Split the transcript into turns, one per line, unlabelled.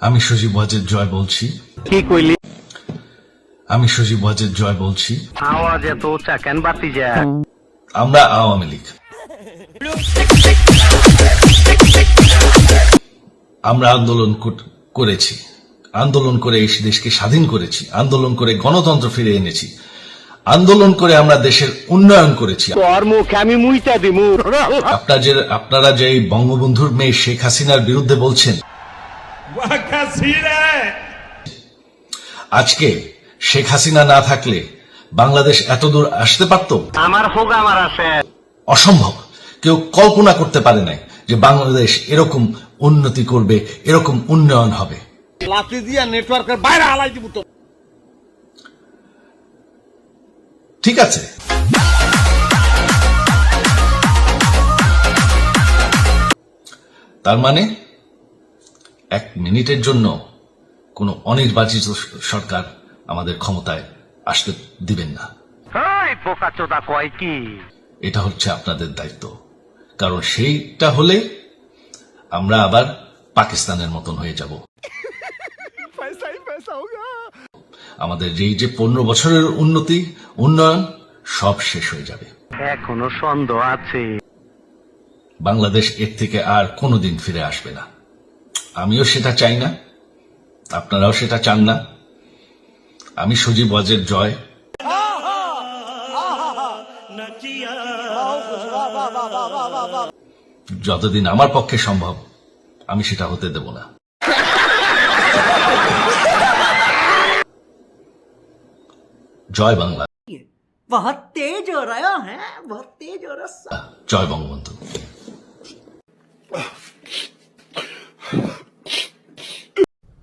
আমি সজীব ওয়াজেদ জয় বলছি।
কি কইলি?
আমি সজীব ওয়াজেদ জয় বলছি।
আওয়াজ এত উঁচা কেন বাতি যা
আমরা আওয়ামী লীগ। আমরা আন্দোলন করেছি। আন্দোলন করে এই দেশকে স্বাধীন করেছি। আন্দোলন করে গণতন্ত্র ফিরে এনেছি। আন্দোলন করে আমরা দেশের উন্নয়ন করেছি।
তোর মুখে আমি মুইতা দিমু।
আপনার যে আপনারা যে বঙ্গবন্ধুর মেয়ে শেখ হাসিনার বিরুদ্ধে বলছেন। আজকে শেখ হাসিনা না থাকলে বাংলাদেশ এত দূর আসতে পারত?
আমার হোক আমার আছে।
অসম্ভব। কেউ কল্পনা করতে পারে নাই যে বাংলাদেশ এরকম উন্নতি করবে এরকম উন্নয়ন হবে।
নেটওয়ার্কের বাইরে হালাই দিব তো।
ঠিক আছে। তার মানে এক মিনিটের জন্য কোনো অনির্বাচিত সরকার আমাদের ক্ষমতায় আসতে দিবেন না।
এই
এটা হচ্ছে আপনাদের দায়িত্ব। কারণ সেইটা হলে আমরা আবার পাকিস্তানের মতন হয়ে যাব। আমাদের যেই যে পনেরো বছরের উন্নতি উন্নয়ন সব শেষ হয়ে যাবে।
এখনও সন্দেহ আছে।
বাংলাদেশ এর থেকে আর কোনোদিন ফিরে আসবে না। আমিও সেটা চাই না। আপনারাও সেটা চান না। আমি সজীব ওয়াজের জয়। যতদিন আমার পক্ষে সম্ভব আমি সেটা হতে দেব না। জয় বাংলা।
হ্যাঁ
জয় বঙ্গবন্ধু।